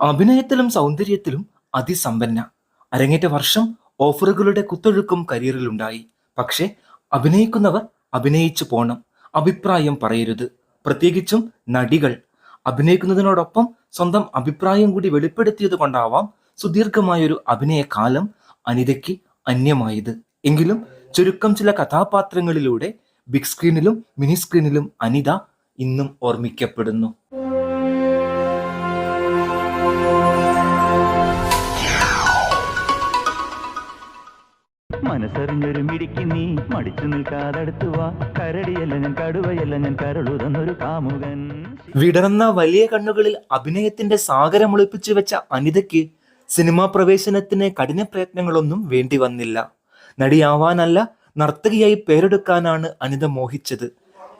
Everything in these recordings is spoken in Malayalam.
അഭിനയത്തിലും സൗന്ദര്യത്തിലും അതിസമ്പന്ന. അരങ്ങേറ്റ വർഷം ഓഫറുകളുടെ കുത്തൊഴുക്കും കരിയറിലുണ്ടായി പക്ഷേ അഭിനയിക്കുന്നവർ അഭിനയിച്ചു പോണം. അഭിപ്രായം പറയരുത്. പ്രത്യേകിച്ചും നടികൾ. അഭിനയിക്കുന്നതിനോടൊപ്പം സ്വന്തം അഭിപ്രായം കൂടി വെളിപ്പെടുത്തിയത് കൊണ്ടാവാം സുദീർഘമായൊരു അഭിനയ കാലം അനിതയ്ക്ക് അന്യമായത്. എങ്കിലും ചുരുക്കം ചില കഥാപാത്രങ്ങളിലൂടെ ബിഗ് സ്ക്രീനിലും മിനി സ്ക്രീനിലും അനിത ഇന്നും ഓർമ്മിക്കപ്പെടുന്നു. മനസ്സറിഞ്ഞൊരു മിടിക്ക് നീ. മടിച്ചു നിൽക്കാതടുത്തു വാ. കരടിയല്ല ഞാൻ കടുവയല്ല ഞാൻ കരളുതന്നൊരു കാമുകൻ. വിടർന്ന വലിയ കണ്ണുകളിൽ അഭിനയത്തിന്റെ സാഗരമൊളിപ്പിച്ചു വെച്ച അനിതയ്ക്ക് സിനിമാ പ്രവേശനത്തിന് കഠിന പ്രയത്നങ്ങളൊന്നും വേണ്ടി വന്നില്ല. നടിയാവാനല്ല നർത്തകിയായി പേരെടുക്കാനാണ് അനിത മോഹിച്ചത്.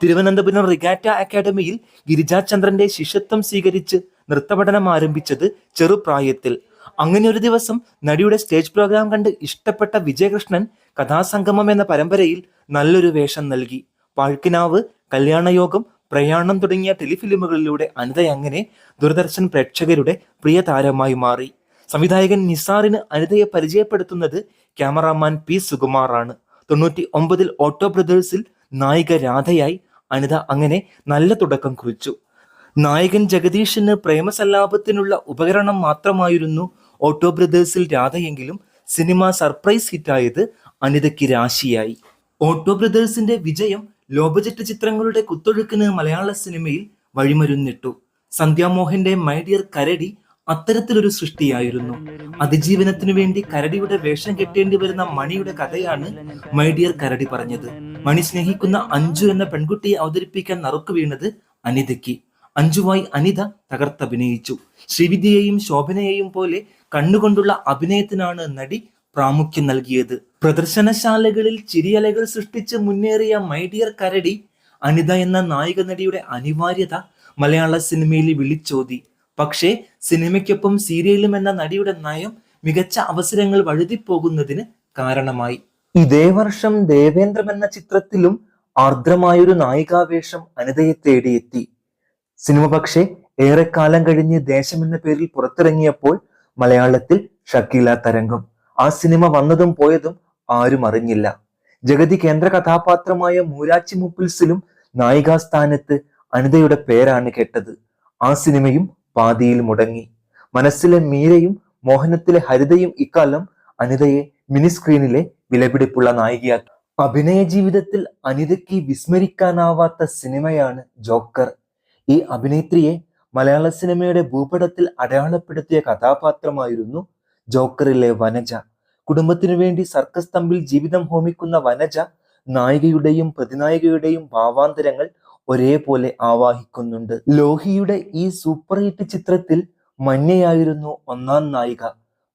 തിരുവനന്തപുരം റിഗാറ്റ അക്കാദമിയിൽ ഗിരിജാചന്ദ്രന്റെ ശിഷ്യത്വം സ്വീകരിച്ച് നൃത്തപഠനം ആരംഭിച്ചത് ചെറുപ്രായത്തിൽ. അങ്ങനെ ഒരു ദിവസം നടിയുടെ സ്റ്റേജ് പ്രോഗ്രാം കണ്ട് ഇഷ്ടപ്പെട്ട വിജയകൃഷ്ണൻ കഥാസംഗമം എന്ന പരമ്പരയിൽ നല്ലൊരു വേഷം നൽകി. പാഴ്ക്കിനാവ് കല്യാണയോഗം പ്രയാണം തുടങ്ങിയ ടെലിഫിലിമുകളിലൂടെ അനിത അങ്ങനെ ദൂരദർശൻ പ്രേക്ഷകരുടെ പ്രിയ താരമായി മാറി. സംവിധായകൻ നിസാറിന് അനിതയെ പരിചയപ്പെടുത്തുന്നത് ക്യാമറാമാൻ പി സുകുമാറാണ്. തൊണ്ണൂറ്റി ഒമ്പതിൽ ഓട്ടോ ബ്രദേഴ്സിൽ നായിക രാധയായി അനിത അങ്ങനെ നല്ല തുടക്കം കുറിച്ചു. നായകൻ ജഗദീഷിന് പ്രേമസല്ലാപത്തിനുള്ള ഉപകരണം മാത്രമായിരുന്നു ഓട്ടോ ബ്രദേഴ്സിൽ രാധയെങ്കിലും സിനിമ സർപ്രൈസ് ഹിറ്റായത് അനിതയ്ക്ക് രാശിയായി. ഓട്ടോ ബ്രദേഴ്സിന്റെ വിജയം ലോ ബജറ്റ് ചിത്രങ്ങളുടെ കുത്തൊഴുക്കിന് മലയാള സിനിമയിൽ വഴിമരുന്നിട്ടു. സന്ധ്യാമോഹന്റെ മൈ ഡിയർ കരടി അത്തരത്തിലൊരു സൃഷ്ടിയായിരുന്നു. അതിജീവനത്തിനു വേണ്ടി കരടിയുടെ വേഷം കെട്ടേണ്ടി വരുന്ന മണിയുടെ കഥയാണ് മൈ ഡിയർ കരടി പറഞ്ഞത്. മണി സ്നേഹിക്കുന്ന അഞ്ജു എന്ന പെൺകുട്ടിയെ അവതരിപ്പിക്കാൻ നറുക്കു വീണത് അനിതയ്ക്ക്. അഞ്ജുവായി അനിത തകർത്തഭിനയിച്ചു. ശ്രീവിദ്യയെയും ശോഭനയെയും പോലെ കണ്ണുകൊണ്ടുള്ള അഭിനയത്തിനാണ് നടി പ്രാമുഖ്യം നൽകിയത്. പ്രദർശനശാലകളിൽ ചിരിയലകൾ സൃഷ്ടിച്ച് മുന്നേറിയ മൈഡിയർ കരടി അനിത എന്ന നായിക നടിയുടെ അനിവാര്യത മലയാള സിനിമയിൽ വിളിച്ചോതി. പക്ഷേ സിനിമയ്ക്കൊപ്പം സീരിയലും എന്ന നടിയുടെ നയം മികച്ച അവസരങ്ങൾ വഴുതിപ്പോകുന്നതിന് കാരണമായി. ഇതേ വർഷം ദേവേന്ദ്രം എന്ന ചിത്രത്തിലും ആർദ്രമായൊരു നായികാവേഷം അനിതയെ തേടിയെത്തി. സിനിമ പക്ഷേ ഏറെക്കാലം കഴിഞ്ഞ് ദേശം എന്ന പേരിൽ പുറത്തിറങ്ങിയപ്പോൾ മലയാളത്തിൽ ഷക്കീല തരംഗം. ആ സിനിമ വന്നതും പോയതും ആരും അറിഞ്ഞില്ല. ജഗതി കേന്ദ്ര കഥാപാത്രമായ മൂരാച്ചി മുപ്പിൽസിലും നായികാസ്ഥാനത്ത് അനിതയുടെ പേരാണ് കേട്ടത്. ആ സിനിമയും പാതിയിൽ മുടങ്ങി. മനസ്സിലെ മീരയും മോഹനത്തിലെ ഹരിതയും ഇക്കാലം അനിതയെ മിനി സ്ക്രീനിലെ വിലപിടിപ്പുള്ള നായികയാക്കി. അഭിനയ ജീവിതത്തിൽ അനിതയ്ക്ക് വിസ്മരിക്കാനാവാത്ത സിനിമയാണ് ജോക്കർ. ഈ അഭിനേത്രിയെ മലയാള സിനിമയുടെ ഭൂപടത്തിൽ അടയാളപ്പെടുത്തിയ കഥാപാത്രമായിരുന്നു ജോക്കറിലെ വനജ. കുടുംബത്തിനു വേണ്ടി സർക്കസ് തമ്പിൽ ജീവിതം ഹോമിക്കുന്ന വനജ നായികയുടെയും പ്രതിനായികയുടെയും ഭാവാന്തരങ്ങൾ ഒരേപോലെ ആവാഹിക്കുന്നുണ്ട്. ലോഹിയുടെ ഈ സൂപ്പർ ഹിറ്റ് ചിത്രത്തിൽ മഞ്ഞയായിരുന്നു ഒന്നാം നായിക.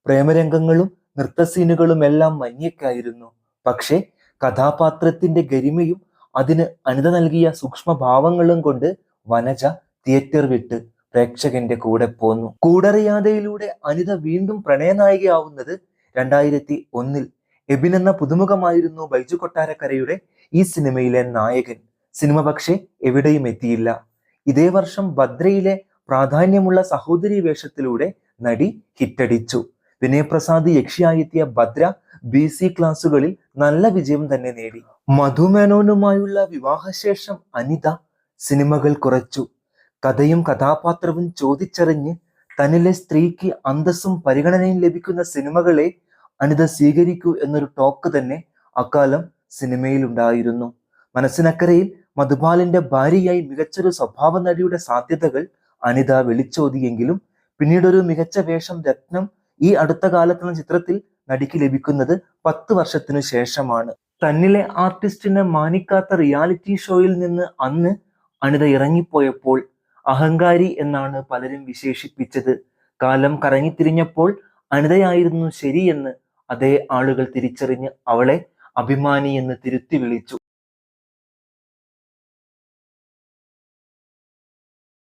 പ്രേമരംഗങ്ങളും നൃത്തസീനുകളും എല്ലാം മഞ്ഞയ്ക്കായിരുന്നു. പക്ഷേ കഥാപാത്രത്തിന്റെ ഗരിമയും അതിന് അനിത നൽകിയ സൂക്ഷ്മഭാവങ്ങളും കൊണ്ട് വനജ തിയേറ്റർ വിട്ട് പ്രേക്ഷകന്റെ കൂടെ പോന്നു. കൂടറിയാതയിലൂടെ അനിത വീണ്ടും പ്രണയനായികയാവുന്നത് രണ്ടായിരത്തി ഒന്നിൽ എബിൻ എന്ന പുതുമുഖമായിരുന്നു ബൈജു കൊട്ടാരക്കരയുടെ ഈ സിനിമയിലെ നായകൻ. സിനിമ പക്ഷേ എവിടെയും എത്തിയില്ല. ഇതേ വർഷം ഭദ്രയിലെ പ്രാധാന്യമുള്ള സഹോദരി വേഷത്തിലൂടെ നടി ഹിറ്റടിച്ചു. വിനയപ്രസാദ് യക്ഷിയായെത്തിയ ഭദ്ര ബി സി ക്ലാസുകളിൽ നല്ല വിജയം തന്നെ നേടി. മധുമേനോനുമായുള്ള വിവാഹശേഷം അനിത സിനിമകൾ കുറച്ചു. കഥയും കഥാപാത്രവും ചോദിച്ചറിഞ്ഞ് തന്നിലെ സ്ത്രീക്ക് അന്തസ്സും പരിഗണനയും ലഭിക്കുന്ന സിനിമകളെ അനിത സ്വീകരിക്കൂ എന്നൊരു ടോക്ക് തന്നെ അക്കാലം സിനിമയിൽ ഉണ്ടായിരുന്നു മനസ്സിനക്കരയിൽ മധുപാലിന്റെ ഭാര്യയായി മികച്ചൊരു സ്വഭാവ നടിയുടെ സാധ്യതകൾ അനിത വിളിച്ചോതിയെങ്കിലും പിന്നീടൊരു മികച്ച വേഷം രത്നം ഈ അടുത്ത കാലത്തുള്ള ചിത്രത്തിൽ നടിക്ക് ലഭിക്കുന്നത് പത്ത് വർഷത്തിനു ശേഷമാണ്. തന്നിലെ ആർട്ടിസ്റ്റിനെ മാനിക്കാത്ത റിയാലിറ്റി ഷോയിൽ നിന്ന് അന്ന് അനിത ഇറങ്ങിപ്പോയപ്പോൾ അഹങ്കാരി എന്നാണ് പലരും വിശേഷിപ്പിച്ചത്. കാലം കറങ്ങിത്തിരിഞ്ഞപ്പോൾ അനിതയായിരുന്നു ശരിയെന്ന് അതേ ആളുകൾ തിരിച്ചറിഞ്ഞ് അവളെ അഭിമാനി എന്ന് തിരുത്തി വിളിച്ചു.